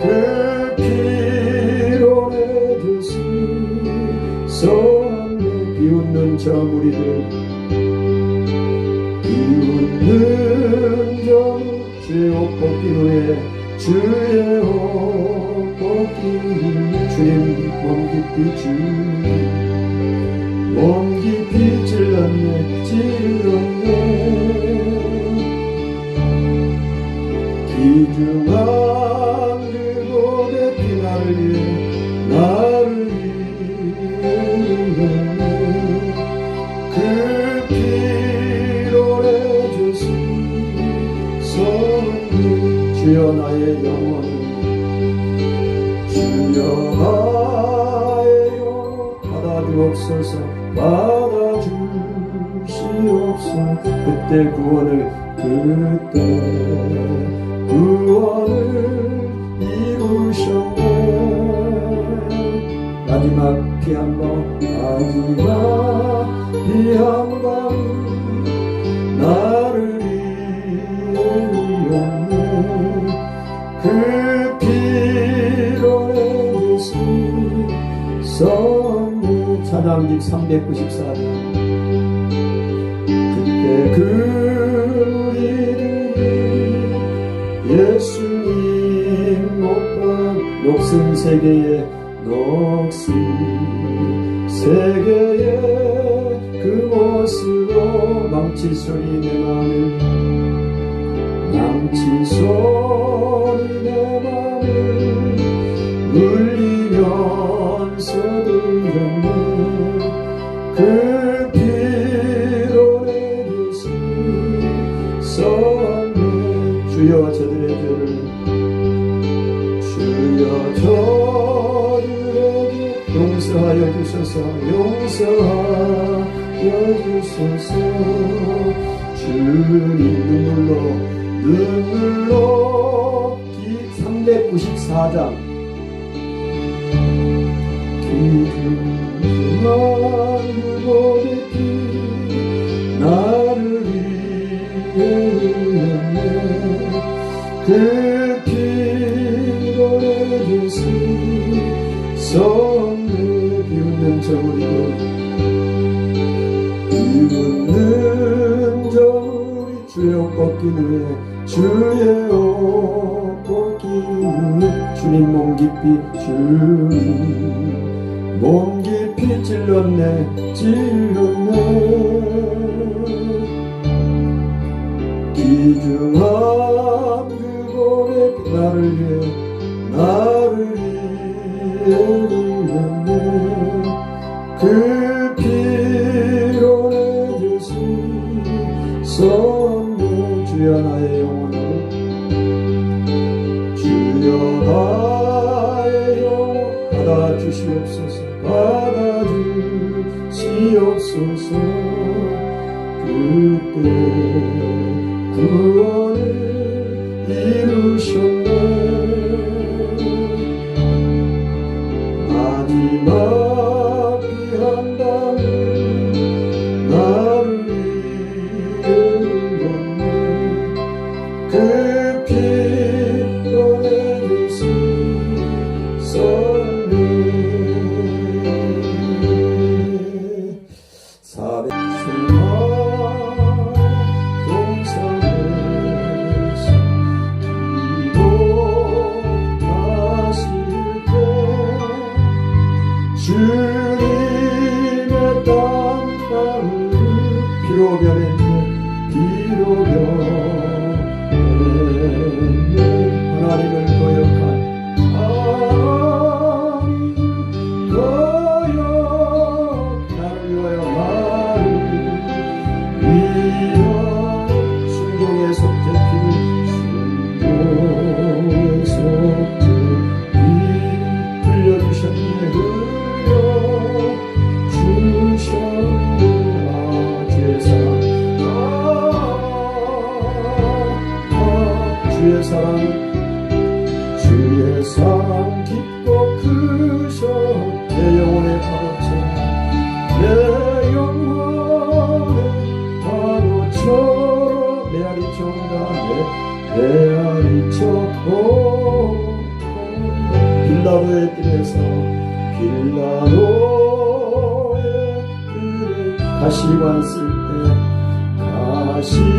그 피로 내주신 선물 비웃는 저 무리들 비웃는 저 주의 옷 벗긴 후에 주의 옷 벗긴 주님 몸 깊이 주 주여 나의 영혼을 주여 나의 받아주옵소서 받아주시옵소서. 그때 구원을 그때 구원을 이루셨네. 마지막 피 한번 마지막 피한 찬양집 394장 그때 그 우리들이 예수님 못본 녹슨 세계의 녹슨 세계의 그곳으로 망치 소리 내 맘을 저들에게 용서하여 주소서 용서하여 주소서. 주님 눈물로 눈물로 기 394장. 기중한 그 고백이 나를 위해 주의 옷 벗긴 후에 주의 옷 벗긴 후에 주님 몸 깊이 주님 몸 깊이 찔렀네 찔렀네. 귀중한 그 고백 나를 위해 나를 위해 흘렸네. 그 주시옵소서 그때 구원을 이루셨네 주의 사랑 주의 사랑 깊고 크셔. 내 영혼의 파로쳐 내 영혼의 파로쳐 메아리 정답에 메아리 쳤고 빌라로의 길에서 빌라로의 길에 다시 왔을 때 다시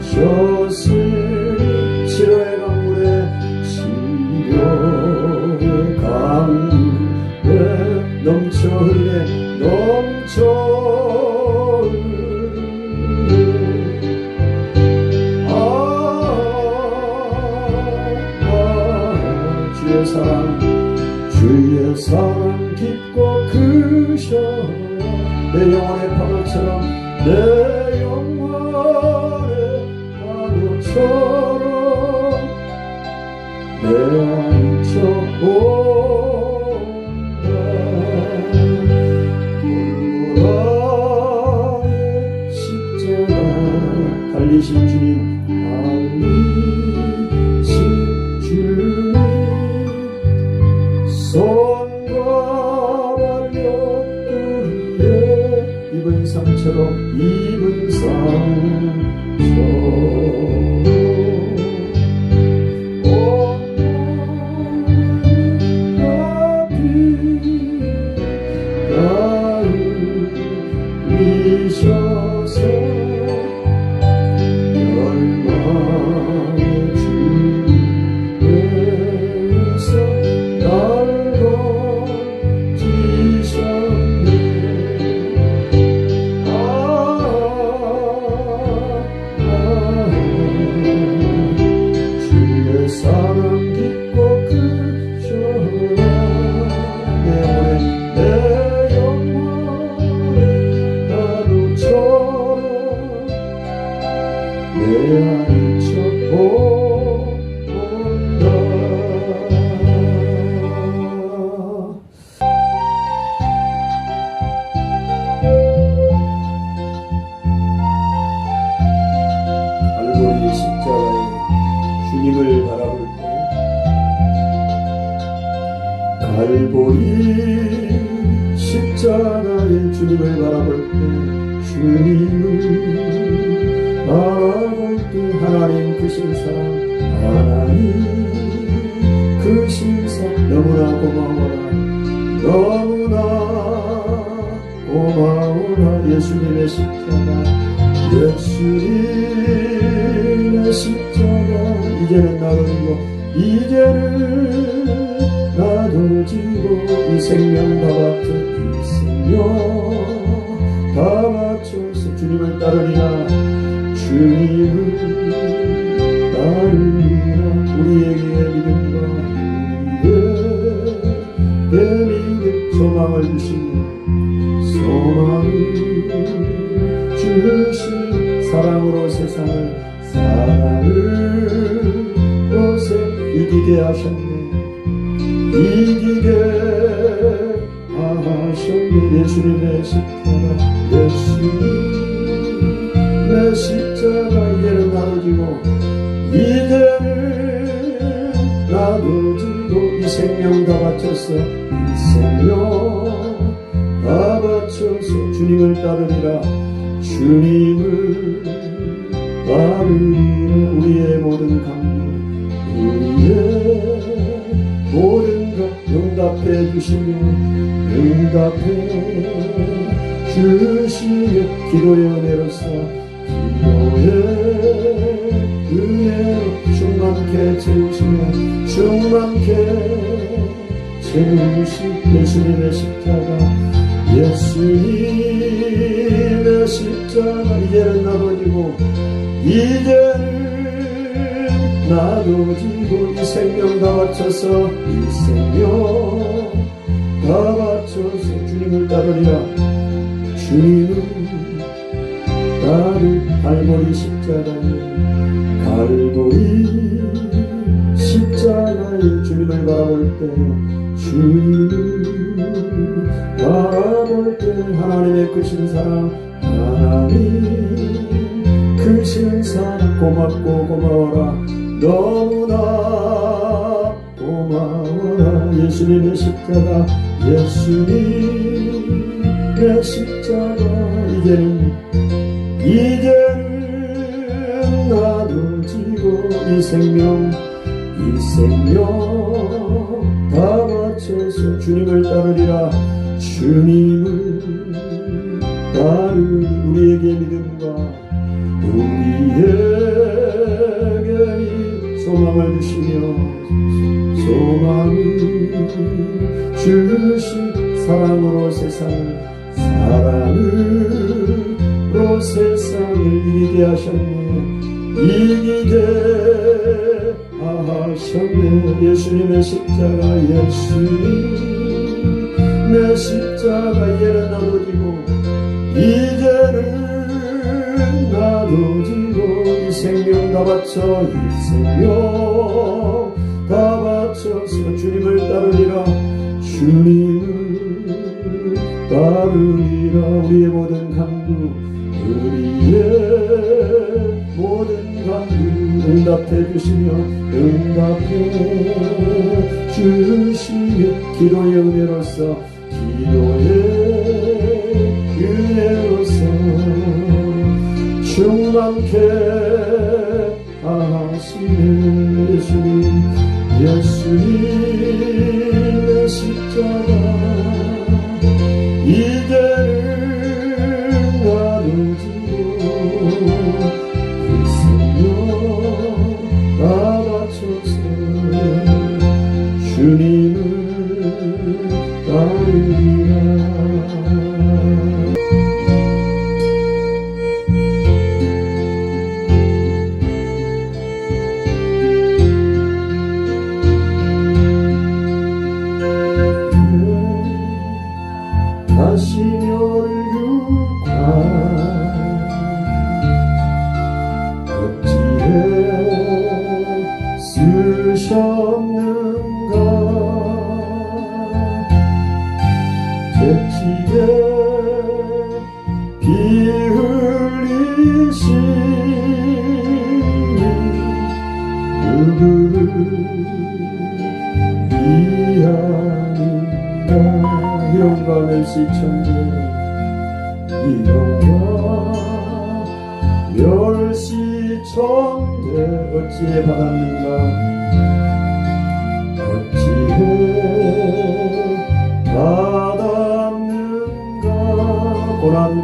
축복하소서 origem de 십자가에 주님을 바라볼 때 갈보리 십자가에 주님을 바라볼 때 주님을 바라볼 때 하나님 그 신사 하나님 그 신사 너무나 고마워라. 너무나 고마워라. 예수님의 십자가 예수님 이제는 나도 지고 이제는 나도 지고 이 생명 다 바쳐 이 생명 다 바쳐서 주님을 따르리라. 주님을 따르리라 우리에게 믿음과 우리에게 믿음 소망을 주시 이기게 하셨네. 이기게 하셨네. 예수님의 십자가 예수님의 십자가 이제는 나눠지고 이제는 나눠지고 이 생명 다 바쳤어. 이 생명 다 바쳐서 주님을 따르리라. 주님을 따르리라 우리의 모든 강 응답해 주시며 응답해 주시며 기도의 은혜로서 기도의 은혜로 충만케 채우시며 충만케 채우시 예수님의 십자가 예수님의 십자가. 이제는 나눠지고 이제는 나눠지고 이 생명 다 바쳐서 이 생명 다 바쳐서 주님을 따르리라. 주님을 나를 갈보리 십자가에 갈보리 십자가에 주님을 바라볼 때 주님을 바라볼 때 하나님의 크신 사랑 하나님 크신 사랑 고맙고 고마워라 너무나 고마워라 예수님의 십자가 예수님의 십자가. 이제는 이제는 나눠지고 이 생명 이 생명 다 바쳐서 주님을 따르리라. 주님을 따르리 우 이기게 하셨네. 이기게 하셨네. 예수님의 십자가 예수님의 십자가 이제는 나눠지고 이제는 나눠지고 이 생명 다 바쳐 이 생명 다 바쳐서 주님을 따르리라. 주님을 따르리라. 우리의 모든 강구 응답해 주시며 응답해 주시며 기도의 은혜로서 기도의 은혜로서 충만케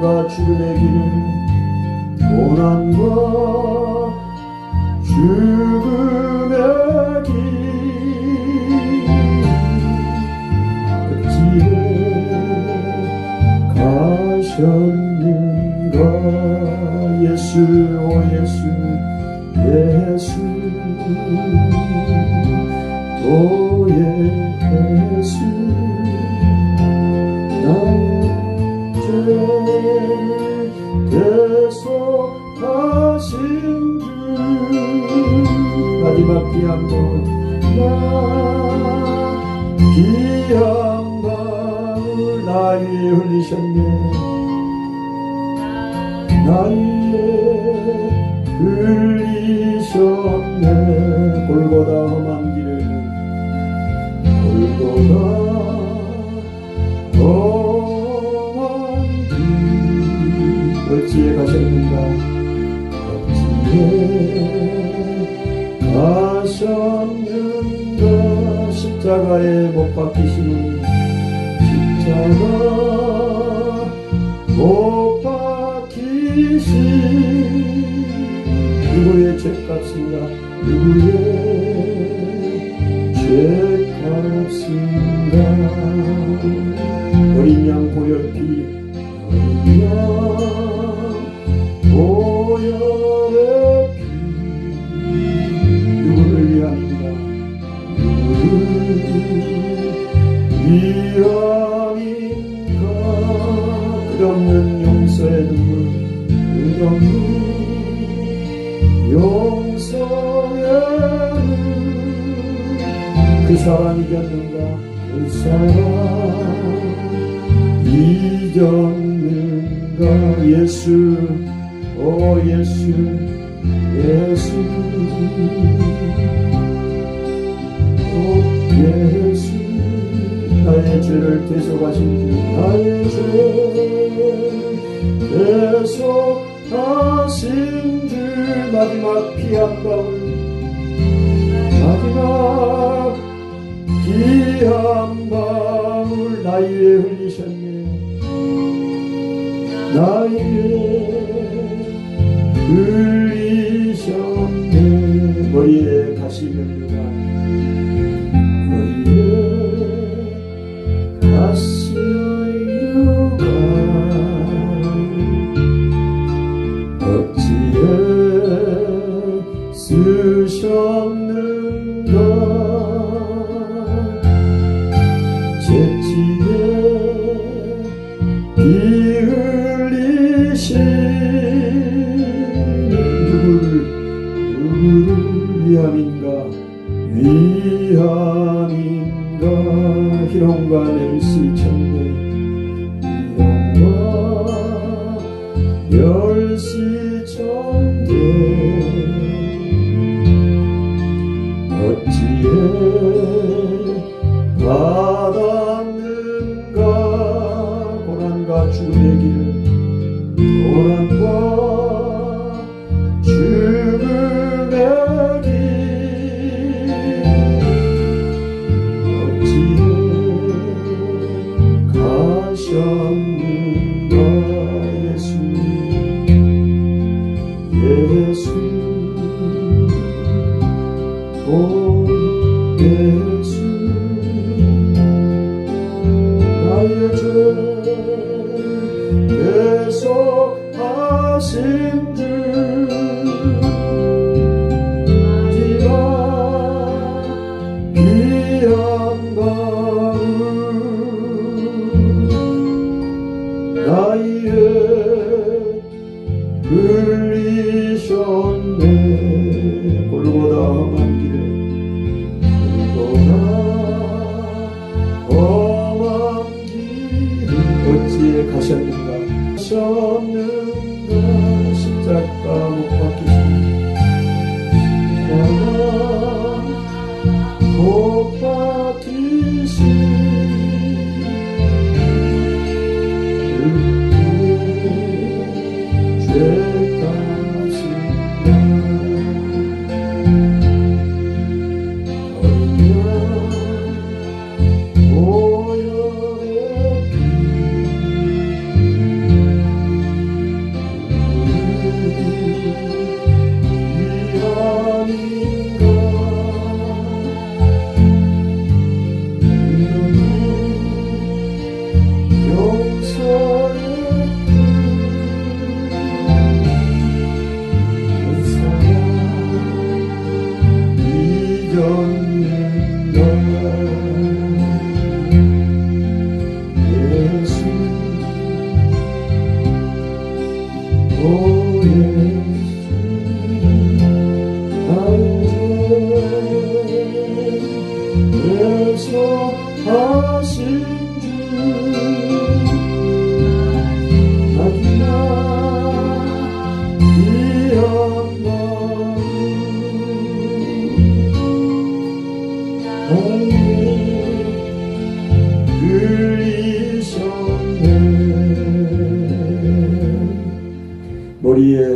죽음의 길을 고난과 죽음의 길 어찌해 가셨는가? 예수 오 예수 예수. 오 나 비양방울 나의 흘리셨네. 나의 흘리셨네 십자가에 못 박히시는 십자가 못 박히신 누구의 죄값인가? 누구의 죄값인가? 어린 양 보혈 피 어린 양 그 사랑 이겼는가? 그 사랑 이겼는가? 예수 오 예수 예수. 오 예수. 나의 죄를 대속하신 주 나의 죄 대속하신 주. 마지막 피 한 방울 마지막 피 한 방울 위에 흘리셨네. 나의 흘리셨네. 머리에 가시 면 어찌 하신 주 Zion